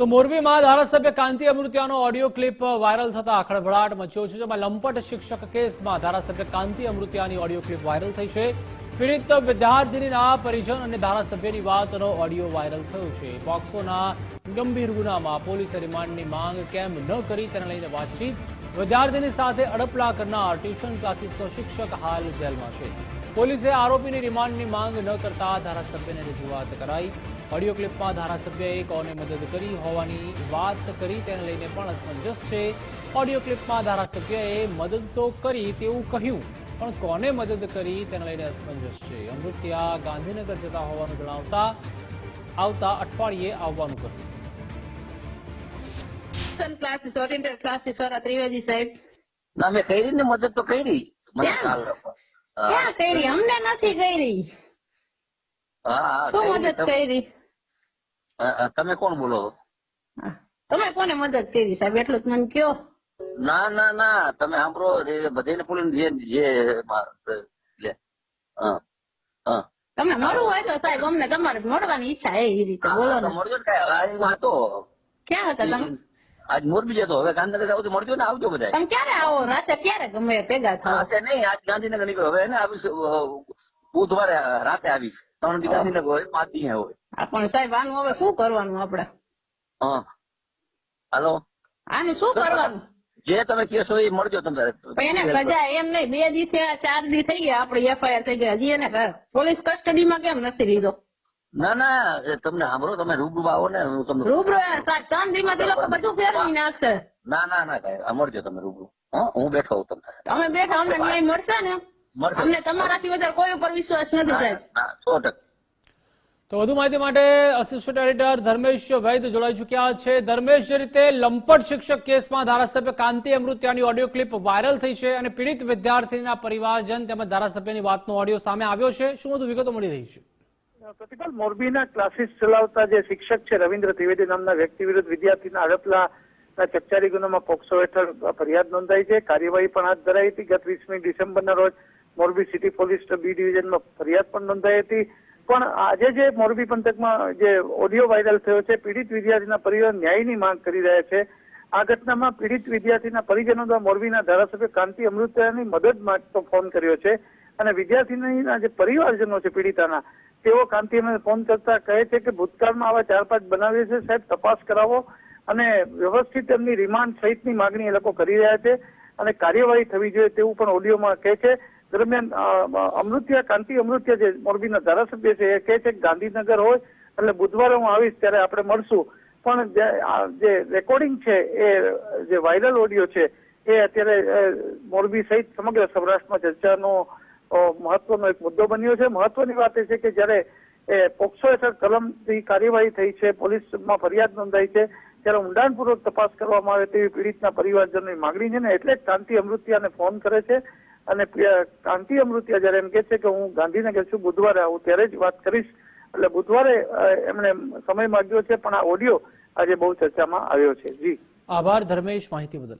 તો મોરબીમાં ધારાસભ્ય કાંતિ અમૃતિયાનો ઓડિયો ક્લિપ વાયરલ થતા ખળભળાટ મચ્યો છે, જેમાં લંપટ શિક્ષક કેસમાં ધારાસભ્ય કાંતિ અમૃતિયાની ઓડિયો ક્લિપ વાયરલ થઈ છે. પીડિત વિદ્યાર્થીનીના પરિજન અને ધારાસભ્યની વાતનો ઓડિયો વાયરલ થયો છે. પોક્સોના ગંભીર ગુનામાં પોલીસે રિમાન્ડની માંગ કેમ ન કરી તેને લઈને વાતચીત વિદ્યાર્થીની સાથે અડપલા કરનાર ટ્યુશન ક્લાસીસનો શિક્ષક હાલ જેલમાં છે. પોલીસે આરોપીની રિમાન્ડની માંગ ન કરતા ધારાસભ્યને રજૂઆત કરાઈ. ઓડિયો ક્લિપમાં ધારાસભ્યએ કોને મદદ કરી હોવાની વાત કરી, તેને લઈને પણ અસમંજસ છે. ઓડિયો ક્લિપમાં ધારાસભ્યએ મદદ તો કરી તેવું કહ્યું, પણ કોને મદદ કરી તેને લઈને અસમંજસ છે. અમૃત્યા ગાંધીનગર જતા હોવાનું જણાવતા આવતા અઠવાડિયે આવવાનું કહ્યું. ટ્યુશન ક્લાસીસ ઓરિએન્ટેડ ક્લાસીસ વાળા ત્રિવેદી સાહેબ ના મેં કરી ને મદદ તો કરી મને ક્યાં? કરી અમને નથી કરી શું મદદ કરી તમે કોણ બોલો? તમે કોને મદદ કરી સાહેબ? એટલું જ મને કયો. ના ના ના તમે સાંભળો બધાને બોલીને જે જે માં, હા હા. તમે મળવું હોય તો સાહેબ અમને તમારે મળવાની ઈચ્છા એ રીતે બોલો મળજો ને કાંઈ. ક્યાં હતા તમે? આજ મોરબી જતો. હવે ગાંધીનગર આવું મળજો ને આવજો બધા તમે ક્યારે આવો? રાતે ક્યારે ગમે ભેગા થાવ રાતે નહીં આજ ગાંધીનગર નીકળ્યો હવે ને આવીશ બુધવારે રાતે આવીશ. ત્રણ દી ગાંધીનગર હોય પાંચ દી હોય. પણ સાહેબ આનું હવે શું કરવાનું આપણે? હા. હાલો? આનું શું કરવાનું? જે તમે કહેશો એ મળજો તમારે એને સજા એમ નહીં. બે દી થયા ચાર દી થઈ ગયા. આપડી એફઆઈઆર થઈ ગઈ હજી એને પોલીસ કસ્ટડીમાં કેમ નથી લીધો? ના ના તમને સાંભળો તમે રૂબરૂ આવો ને હું તમને રૂબરૂ ત્રણ દી માં લોકો બધું ફેરવી નાખશે. ના ના ના કઈ અમરજો તમે રૂબરૂ. હા હું બેઠો હું તમને. અમે બેઠા અમને ન્યાય મળશે ને? મળશે. અમને તમારાથી વધારે કોઈ ઉપર વિશ્વાસ નથી સાહેબ. સો ટકા. તો વધુ માહિતી માટે અસિસ્ટન્ટ એડિટર ધર્મેશ વૈદ જોડાઈ ચૂક્યા છે. ધર્મેશ જે રીતે લંપટ શિક્ષક કેસમાં ધારાસભ્ય કાંતિ અમૃત્યાની ઓડિયો ક્લિપ વાયરલ થઈ છે અને પીડિત વિદ્યાર્થીના પરિવારજન તેમજ ધારાસભ્યની વાતનો ઓડિયો સામે આવ્યો છે. શું વધુ વિગતો મળી રહી છે? પ્રતિપાલ મોરબીના ક્લાસીસ ચલાવતા જે શિક્ષક છે રવિન્દ્ર ત્રિવેદી નામના વ્યક્તિ વિરુદ્ધ વિદ્યાર્થીના હડપલાના ચકચારી ગુનામાં પોક્સો હેઠળ ફરિયાદ નોંધાઈ છે. કાર્યવાહી પણ હાથ ધરાઈ હતી. ગત વીસમી ડિસેમ્બરના રોજ મોરબી સિટી પોલીસ બી ડિવિઝનમાં ફરિયાદ પણ નોંધાઈ હતી. પણ આજે જે મોરબી પંથકમાં જે ઓડિયો વાયરલ થયો છે, પીડિત વિદ્યાર્થીના પરિવાર ન્યાયની માંગ કરી રહ્યા છે. આ ઘટનામાં પીડિત વિદ્યાર્થીના પરિજનો દ્વારા મોરબીના ધારાસભ્ય કાંતિ અમૃતયાની મદદ માટે ફોન કર્યો છે અને વિદ્યાર્થીના જે પરિવારજનો છે પીડિતાના, તેઓ કાંતિને ફોન કરતા કહે છે કે ભૂતકાળમાં આવા ચાર પાંચ બનાવીએ છે, સાહેબ તપાસ કરાવો અને વ્યવસ્થિત એમની રિમાન્ડ સહિતની માગણી એ લોકો કરી રહ્યા છે અને કાર્યવાહી થવી જોઈએ તેવું પણ ઓડિયોમાં કહે છે. દરમિયાન અમૃત્યા, કાંતિ અમૃત્યા જે મોરબીના ધારાસભ્ય છે એ કહે છે કે ગાંધીનગર હોય એટલે બુધવારે હું આવીશ ત્યારે આપણે મળશું. પણ જે રેકોર્ડિંગ છે, એ જે વાયરલ ઓડિયો છે, એ અત્યારે મોરબી સહિત સમગ્ર સૌરાષ્ટ્રમાં ચર્ચાનો મહત્વનો એક મુદ્દો બન્યો છે. મહત્વની વાત એ છે કે જ્યારે એ પોક્સો હેઠળ કલમથી કાર્યવાહી થઈ છે, પોલીસમાં ફરિયાદ નોંધાઈ છે, ત્યારે ઊંડાણપૂર્વક તપાસ કરવામાં આવે તેવી પીડિતના પરિવારજનોની માગણી છે ને, એટલે જ કાંતિ અમૃતિયાને ફોન કરે છે. અને કાંતિ અમૃતિયા જ્યારે એમ કે છે કે હું ગાંધીનગર છું, બુધવારે આવું ત્યારે જ વાત કરીશ. એટલે બુધવારે એમણે સમય માંગ્યો છે, પણ આ ઓડિયો આજે બહુ ચર્ચામાં આવ્યો છે. જી. આભાર ધર્મેશ માહિતી બદલ.